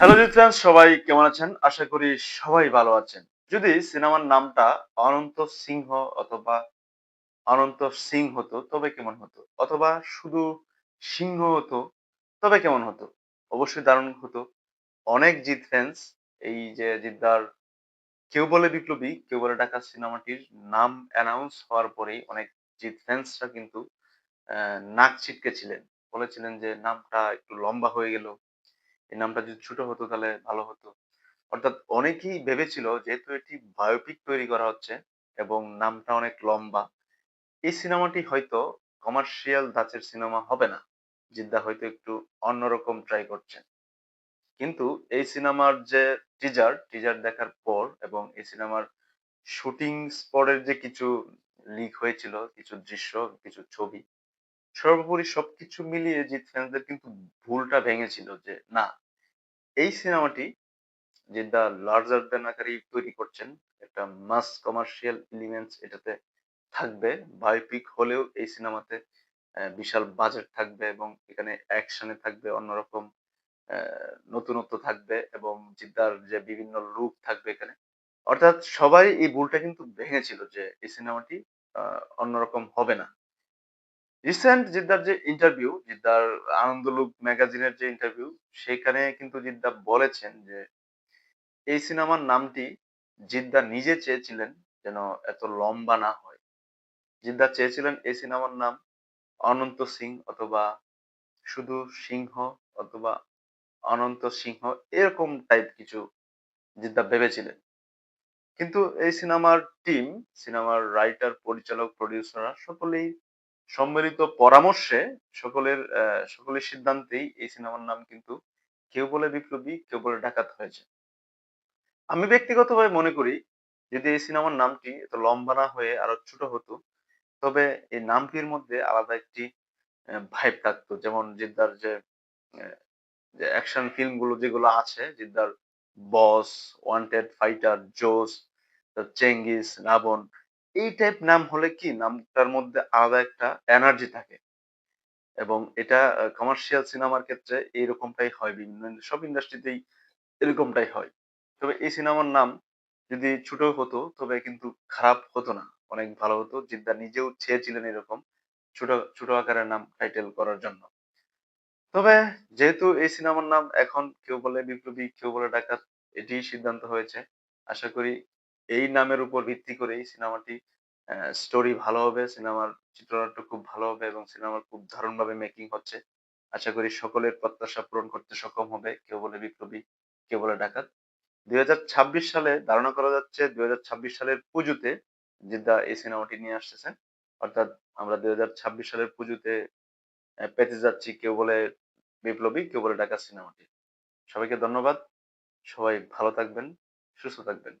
Hello friends সবাই কেমন আছেন? আশা করি সবাই ভালো আছেন। যদি সিনেমার নামটা অনন্ত সিংহ অথবা অনন্ত সিং হতো, তবে কেমন হতো? অথবা শুধু সিংহ হতো, তবে কেমন হতো? অবশ্যই দারুণ হতো। অনেক জিত ফ্যান্স এই যে জিদ্দার কেউ বলে বিপ্লবী, কেউ বলে ঢাকা সিনেমাটির নাম অ্যানাউন্স হওয়ার পরেই অনেক জিত ফ্যান্সরা কিন্তু নাক ছিটকে ছিলেন বলেছিলেন যে, নামটা একটু লম্বা হয়ে গেল। এই নামটা যদি ছোট হতো তাহলে ভালো হতো। অর্থাৎ অনেকেই ভেবেছিল যেহেতু এটি বায়োপিক তৈরি করা হচ্ছে এবং নামটা অনেক লম্বা, এই সিনেমাটি হয়তো কমার্শিয়াল ধাঁচের সিনেমা হবে না। জিদ্দা হয়তো একটু অন্যরকম ট্রাই করছেন কিন্তু এই সিনেমার যে টিজার টিজার দেখার পর এবং এই সিনেমার শুটিং স্পটের যে কিছু লিক হয়েছিল, কিছু দৃশ্য, কিছু ছবি, সর্বোপরি সবকিছু মিলিয়ে জিৎ ফ্যান্সদের কিন্তু ভুলটা ভেঙেছিল যে, না এই সিনেমাটি যে দ্য লার্জার দ্যান আকারে তৈরি করছেন, একটা মাস কমার্শিয়াল এলিমেন্টস এটাতে থাকবে বায়োপিক হলেও এই সিনেমাতে বিশাল বাজেট থাকবে এবং এখানে অ্যাকশনে থাকবে, অন্যরকম নতুনত্ব থাকবে এবং জিদ্দার যে বিভিন্ন লুক থাকবে এখানে। অর্থাৎ সবাই এই ভুলটা কিন্তু ভেঙেছিল যে এই সিনেমাটি অন্যরকম হবে না। রিসেন্ট জিদ্দার যে ইন্টারভিউ জিদ্দার আনন্দলোক ম্যাগাজিনের যে ইন্টারভিউ সেখানে কিন্তু জিদ্দা বলেছেন যে, এই সিনেমার নামটি জিদ্দা নিজে চেয়েছিলেন যেন এত লম্বা না হয়। জিদ্দা চেয়েছিলেন এই সিনেমার নাম অনন্ত সিং অথবা শুধু সিংহ অথবা অনন্ত সিংহ, এরকম টাইপ কিছু জিদ্দা ভেবেছিলেন। কিন্তু এই সিনেমার টিম সিনেমার রাইটার পরিচালক প্রডিউসাররা সকলেই সম্মিলিত পরামর্শে সকলের সকলের সিদ্ধান্তেই এই সিনেমার নাম কিন্তু কেউ বলে বিপ্লবী, কেউ বলে ডাকাত হয়েছে। আমি ব্যক্তিগতভাবে মনে করি, যদি এই সিনেমার নামটি এত লম্বা না হয়ে আরও ছোট হতো, তবে এই নামটির মধ্যে আলাদা একটি ভাইব থাকতো। যেমন জিদ্দার যে অ্যাকশন ফিল্মগুলো যেগুলো আছে, জিদ্দার boss wanted fighter Josh Chengis, Raavan এই টাইপ নাম হলে কি? নামটার মধ্যে আলাদা একটা এনার্জি থাকে। এবং এটা কমার্শিয়াল সিনেমার ক্ষেত্রে এইরকমটাই হয়। বিভিন্ন, সব ইন্ডাস্ট্রিতেই এরকমটাই হয়। তবে এই সিনেমার নাম যদি ছোট হতো, তবে কিন্তু খারাপ হতো না। অনেক ভালো হতো। জিদ্দা নিজেও চেয়েছিলেন এরকম ছোট ছোট আকারের নাম টাইটেল করার জন্য। তবে যেহেতু এই সিনেমার নাম এখন কেউ বলে বিপ্লবী, কেউ বলে ডাকাত এটি সিদ্ধান্ত হয়েছে। আশা করি এই নামের উপর ভিত্তি করে এই সিনেমাটি স্টোরি ভালো হবে, সিনেমার চিত্রনাট্য খুব ভালো হবে এবং সিনেমার খুব দারুণভাবে মেকিং হচ্ছে। আশা করি সকলের প্রত্যাশা পূরণ করতে সক্ষম হবে, কেউ বলে বিপ্লবী, কেউ বলে ডাকাত। দুই হাজার ছাব্বিশ সালে ধারণা করা যাচ্ছে দুই হাজার ছাব্বিশ সালের পুজোতে জিদ্দা এই সিনেমাটি নিয়ে আসতেছেন। অর্থাৎ আমরা দুই হাজার ছাব্বিশ সালের পুজোতে পেতে যাচ্ছি কেউ বলে বিপ্লবী, কেউ বলে ডাকাত সিনেমাটি। সবাইকে ধন্যবাদ। সবাই ভালো থাকবেন, সুস্থ থাকবেন।